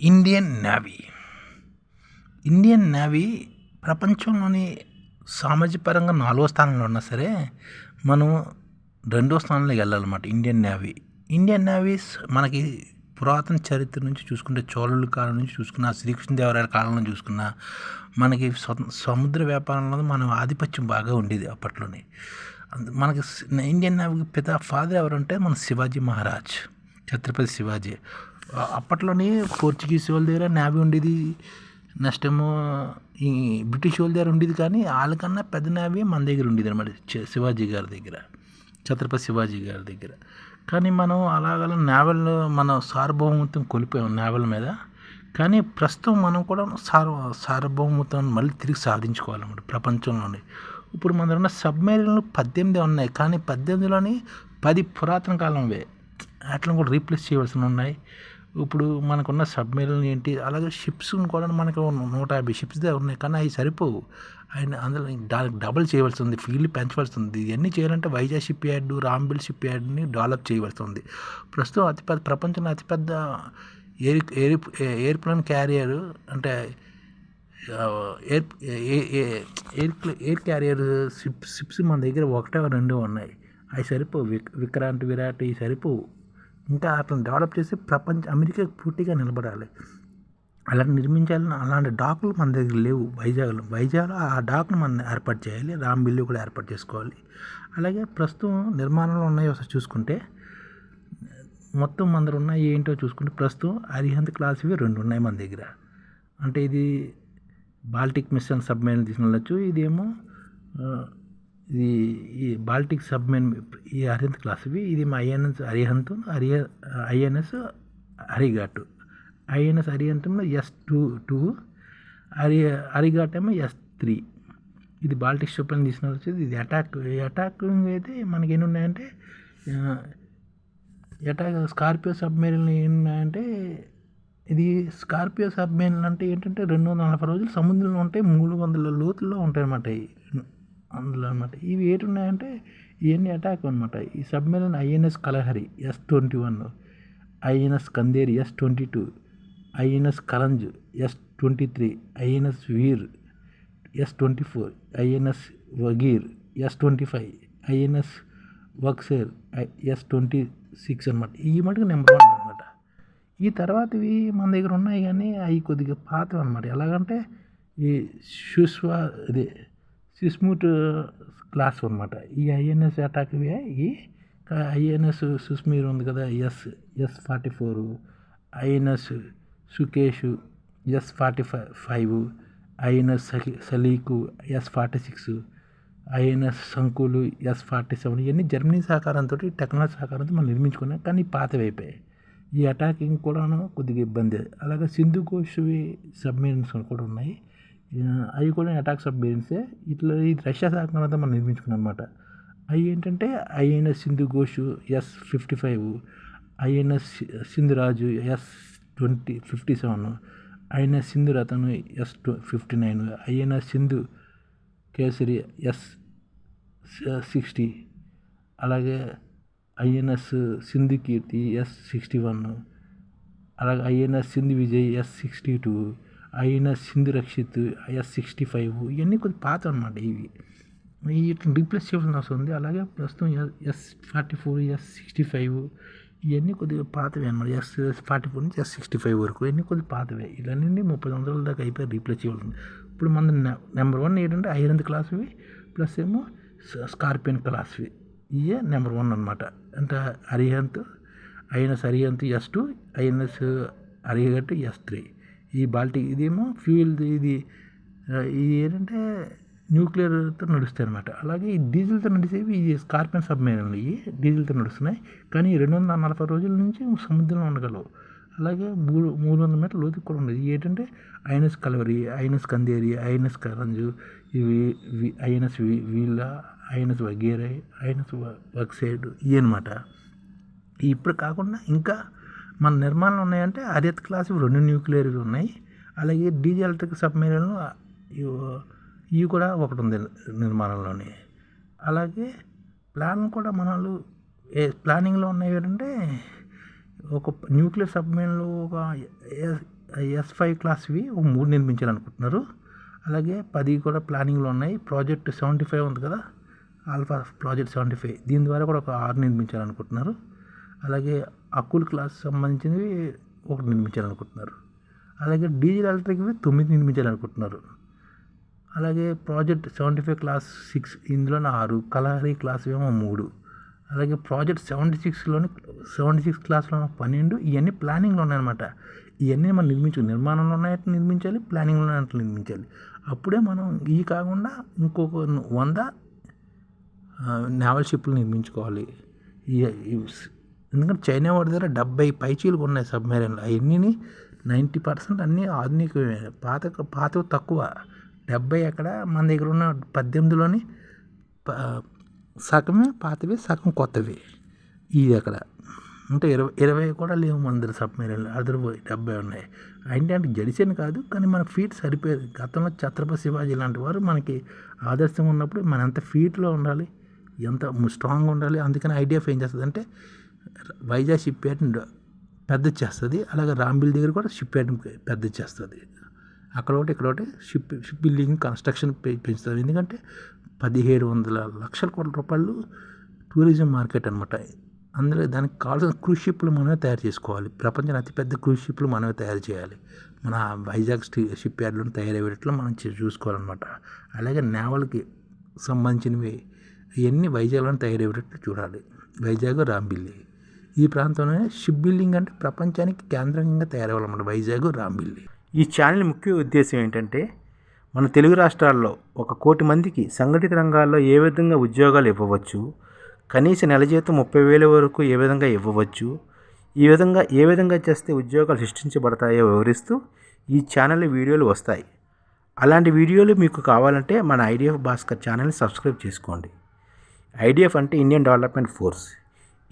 Indian navy Indian navy ప్రపంచంలోని సామాజికపరంగా నాలుగో స్థానంలో ఉన్నా సరే మనం రెండో స్థానంలోకి వెళ్ళాలన్నమాట ఇండియన్ నేవీ ఇండియన్ నేవీస్ మనకి పురాతన చరిత్ర నుంచి చూసుకుంటే చోళుల కాలం నుంచి చూసుకున్న శ్రీకృష్ణదేవరాయల కాలం నుంచి చూసుకున్న మనకి స్వ- సముద్ర వ్యాపారంలో మన ఆధిపత్యం బాగా ఉండేది అప్పట్లోనే. మనకి ఇండియన్ నేవీ పిత ఫాదర్ ఎవరంటే మన శివాజీ మహారాజ్ ఛత్రపతి శివాజీ. అప్పట్లోనే పోర్చుగీస్ వాళ్ళ దగ్గర నేవీ ఉండేది. నెక్స్ట్ ఏమో ఈ బ్రిటిష్ వాళ్ళ దగ్గర ఉండేది కానీ వాళ్ళకన్నా పెద్ద నేవీ మన దగ్గర ఉండేది అనమాట శివాజీ గారి దగ్గర ఛత్రపతి శివాజీ గారి దగ్గర. కానీ మనం అలాగలా నేవల్ మన సార్వభౌమత్వం కోల్పోయాం నేవల్ మీద. కానీ ప్రస్తుతం మనం కూడా సార్ సార్వభౌమత్వం మళ్ళీ తిరిగి సాధించుకోవాలన్నమాట ప్రపంచంలోని. ఇప్పుడు మన ఉన్న సబ్మెరీన్లు పద్దెనిమిది ఉన్నాయి. కానీ పద్దెనిమిదిలోని పది పురాతన కాలంవే. వాటిని కూడా రీప్లేస్ చేయవలసి ఉన్నాయి. ఇప్పుడు మనకున్న సబ్మెరీన్ ఏంటి? అలాగే షిప్స్ కూడా మనకు నూట యాభై షిప్స్ దగ్గర ఉన్నాయి. కానీ అవి సరిపోవు. ఆయన అందులో దానికి డబుల్ చేయవలసి ఉంది ఫీల్డ్ పెంచవలసి ఉంది ఇవన్నీ చేయాలంటే Vizag shipyard Rambilli ship యార్డ్ని డెవలప్ చేయవలసి ఉంది ప్రస్తుతం అతిపెద్ద ప్రపంచంలో అతిపెద్ద ఎయిర్ ఎయిర్ ఎయిర్ప్లేన్ క్యారియర్ అంటే air air air carrier ship ships మన దగ్గర ఒకటే రెండు ఉన్నాయి. అవి సరిపోవు. విక్ విక్రాంత్ విరాట్ ఇవి సరిపోవు. ఇంకా అతను డెవలప్ చేసి ప్రపంచ అమెరికా పూర్తిగా నిలబడాలి. అలా నిర్మించాలని అలాంటి డాకులు మన దగ్గర లేవు. వైజాగ్లో వైజాగ్లో ఆ డాక్ను మనం ఏర్పాటు చేయాలి. రాంబిల్లి కూడా ఏర్పాటు చేసుకోవాలి. అలాగే ప్రస్తుతం నిర్మాణంలో ఉన్నాయి ఒకసారి చూసుకుంటే మొత్తం మన దగ్గర ఉన్నాయి ఏంటో చూసుకుంటే ప్రస్తుతం అరిహంత్ క్లాస్వి రెండు ఉన్నాయి మన దగ్గర. అంటే ఇది బాల్టిక్ మిషన్ సబ్మెరైన్ తీసుకెళ్ళచ్చు ఇదేమో ఇది ఈ బాల్టిక్ సబ్మెన్ ఈ అరిహంత్ క్లాస్వి. ఇది మా ఐఎన్ఎస్ అరిహంత్ అరియ ఐఎన్ఎస్ అరిఘాట్. ఐఎన్ఎస్ అరిహంతంలో ఎస్ టూ టూ అరి అరిఘాట్ ఏమో ఎస్ త్రీ. ఇది బాల్టిక్ షిప్లను తీసిన వచ్చేది ఇది అటాక్ అటాక్ అటాకింగ్ అయితే మనకి ఎన్ని ఉన్నాయంటే అటాక్ స్కార్పియో సబ్మెరీన్ ఉన్నాయంటే ఇది స్కార్పియో సబ్మెరీన్లు అంటే ఏంటంటే రెండు వందల నలభై రోజులు సముద్రంలో ఉంటాయి మూడు వందల లోతుల్లో ఉంటాయి అన్నమాట అందులో అనమాట ఇవి ఏటి ఉన్నాయంటే ఇవన్నీ అటాక్ అనమాట. ఈ submarine INS Kalvari S twenty one INS Khanderi S twenty two INS Karanj S twenty three INS Veer S twenty four INS Vagir S twenty five INS Vagsheer S twenty six అనమాట. ఈ మటుకు number one అనమాట. ఈ తర్వాతవి మన దగ్గర ఉన్నాయి కానీ అవి కొద్దిగా పాతవి అనమాట. ఎలాగంటే ఈ సుష్వా అదే సిస్మూట్ క్లాస్ అనమాట ఈ ఐఎన్ఎస్ అటాక్వి ఈ ఐఎన్ఎస్ సుస్మీర్ ఉంది కదా S S forty four INS Shankush S forty five five INS Shalki S forty six INS Shankul S forty seven ఇవన్నీ జర్మనీ సహకారంతో టెక్నాలజీ సహకారంతో మనం నిర్మించుకున్నాం కానీ పాతవి అయిపోయాయి. ఈ అటాకింగ్ కూడా కొద్దిగా ఇబ్బంది. అలాగే సింధు కోష్వి సబ్మెరీన్స్ కూడా ఉన్నాయి. అవి కూడా అటాక్స్ ఆఫ్ బేరింగ్సే ఇట్లా ఇది రష్యా సహకారంతో మనం నిర్మించుకున్నాం అనమాట అవి ఏంటంటే INS Sindhu Ghosh S fifty five INS Sindhuraj S twenty fifty seven INS Sindhu Ratan S fifty nine INS Sindhu Kesari S sixty అలాగే INS Sindhu Kirti S sixty one అలాగే INS Sindhu Vijay S sixty two అయిన Sindhu Rakshit IS sixty five ఇవన్నీ కొద్ది పాత అనమాట ఇవి వీటిని replace చేయాల్సిన అవసరం ఉంది. అలాగే ప్రస్తుతం S forty four S sixty five ఇవన్నీ కొద్దిగా పాతవే అనమాట ఎస్ ఫార్టీ ఫోర్ నుంచి ఎస్ సిక్స్టీ ఫైవ్ వరకు ఇవన్నీ కొద్దిగా పాతవే. ఇవన్నీ ముప్పై సంవత్సరాల దాకా అయిపోయి రీప్లేస్ చేయాల్సి ఇప్పుడు మన నెంబర్ వన్ ఏంటంటే ఐరన్ క్లాస్వి ప్లస్ ఏమో స్కార్పియన్ క్లాస్వి. ఇవే నెంబర్ వన్ అనమాట అంటే Arihant INS Arihant S two INS Arihant S three. ఈ బాల్టిక్ ఇదేమో ఫ్యూయల్ ఇది ఇది ఏంటంటే న్యూక్లియర్తో నడుస్తాయి అనమాట అలాగే ఈ డీజిల్తో నడిచేవి ఈ స్కార్పియన్ సబ్మెరీన్లు ఇవి డీజిల్తో నడుస్తున్నాయి. కానీ రెండు వందల నలభై రోజుల నుంచి సముద్రంలో ఉండగలవు. అలాగే మూడు మూడు వందల మీటర్ల లోతు కూడా ఉండదు. ఇవి ఏంటంటే INS Kalvari INS Khanderi INS Karanj ఇవి ఐఎన్ఎస్ వి వీళ్ళ ఐఎన్ఎస్ వగేరే ఐఎన్ఎస్ వక్సైడ్ ఇవి అనమాట ఇప్పుడు కాకుండా ఇంకా మన నిర్మాణంలో ఉన్నాయంటే అరియత్ క్లాస్ రెండు న్యూక్లియర్లు ఉన్నాయి. అలాగే డీజీ ఎలక్ట్రిక్ సబ్మెరీన్లు ఇవి- కూడా ఒకటి ఉంది నిర్మాణంలోని. అలాగే ప్లాన్ కూడా మనలు ఏ ప్లానింగ్లో ఉన్నాయి ఏంటంటే ఒక న్యూక్లియర్ సబ్మెరీన్లు ఒక ఎస్ ఫైవ్ క్లాస్వి ఒక మూడు నిర్మించాలనుకుంటున్నారు. అలాగే పది కూడా ప్లానింగ్లో ఉన్నాయి. ప్రాజెక్ట్ సెవెంటీ ఫైవ్ ఉంది కదా ఆల్ఫా ప్రాజెక్ట్ సెవెంటీ ఫైవ్. దీని ద్వారా కూడా ఒక ఆరు నిర్మించాలనుకుంటున్నారు. అలాగే అక్కుల్ క్లాస్ సంబంధించినవి ఒకటి నిర్మించాలనుకుంటున్నారు. అలాగే డీజిల్ ఎలక్ట్రిక్వి తొమ్మిది నిర్మించాలనుకుంటున్నారు. అలాగే project seventy five class six ఇందులోనే ఆరు కలహరి క్లాస్ ఏమో మూడు. అలాగే ప్రాజెక్ట్ సెవెంటీ సిక్స్లోని సెవెంటీ సిక్స్ క్లాస్లో పన్నెండు ఇవన్నీ ప్లానింగ్లో ఉన్నాయన్నమాట. ఇవన్నీ మనం నిర్మించు నిర్మాణంలో ఉన్నట్టు నిర్మించాలి ప్లానింగ్లో ఉన్నట్టు నిర్మించాలి. అప్పుడే మనం ఈ కాకుండా ఇంకొక వంద నేవల్ షిప్లు నిర్మించుకోవాలి. ఈ- ఎందుకంటే చైనా వాడి దగ్గర డెబ్బై పైచీలు ఉన్నాయి సబ్మెరీన్లు. అవన్నీ నైంటీ పర్సెంట్ అన్నీ ఆధునికమే. పాత పాత తక్కువ. డెబ్బై అక్కడ మన దగ్గర ఉన్న పద్దెనిమిదిలోని ప- సగమే పాతవి సగం కొత్తవి. ఇది అక్కడ. అంటే ఇరవై ఇరవై కూడా లేవు మన దగ్గర సబ్మెరీన్లు. అదర్ డెబ్బై ఉన్నాయి. అంటే అంటే జడిసేని కాదు కానీ మన ఫీట్ సరిపోయేది. గతంలో ఛత్రపతి శివాజీ లాంటి వారు మనకి ఆదర్శం ఉన్నప్పుడు మన ఎంత ఫీట్లో ఉండాలి ఎంత స్ట్రాంగ్ ఉండాలి అందుకని ఐడియా ఏం చేస్తుంది. అంటే వైజాగ్ షిప్ యార్డ్ పెద్ద చేస్తుంది. అలాగే రాంబిల్ దగ్గర కూడా షిప్ యార్డ్ పెద్ద చేస్తుంది. అక్కడ ఒకటి ఇక్కడ ఒకటి షిప్ షిప్ బిల్డింగ్ కన్స్ట్రక్షన్ పెంచుతుంది ఎందుకంటే పదిహేడు వందల లక్షల కోట్ల రూపాయలు టూరిజం మార్కెట్ అనమాట అందులో దానికి కావాల్సిన క్రూజ్ షిప్లు మనమే తయారు చేసుకోవాలి. ప్రపంచంలో అతిపెద్ద క్రూజ్ షిప్లు మనమే తయారు చేయాలి. మన వైజాగ్ స్టీ షిప్ యార్డ్లో తయారయ్యేటట్లు మనం చూసుకోవాలన్నమాట. అలాగే నేవల్కి సంబంధించినవి ఇవన్నీ వైజాగ్లో తయారయ్యేటట్లు చూడాలి. వైజాగ్ రాంబిల్లి ఈ ప్రాంతంలోనే షిప్ బిల్డింగ్ అంటే ప్రపంచానికి కేంద్రంగా తయారవ్వాలన్నమాట వైజాగ్ రాంబిల్లి. ఈ ఛానల్ ముఖ్య ఉద్దేశం ఏంటంటే మన తెలుగు రాష్ట్రాల్లో ఒక కోటి మందికి సంఘటిత రంగాల్లో ఏ విధంగా ఉద్యోగాలు ఇవ్వవచ్చు కనీస నెల జీతం ముప్పై వేల వరకు ఏ విధంగా ఇవ్వవచ్చు ఈ విధంగా ఏ విధంగా చేస్తే ఉద్యోగాలు సృష్టించబడతాయో వివరిస్తూ ఈ ఛానల్ వీడియోలు వస్తాయి. అలాంటి వీడియోలు మీకు కావాలంటే మన ఐడిఎఫ్ భాస్కర్ ఛానల్ని సబ్స్క్రైబ్ చేసుకోండి. ఐడిఎఫ్ అంటే ఇండియన్ డెవలప్మెంట్ ఫోర్స్.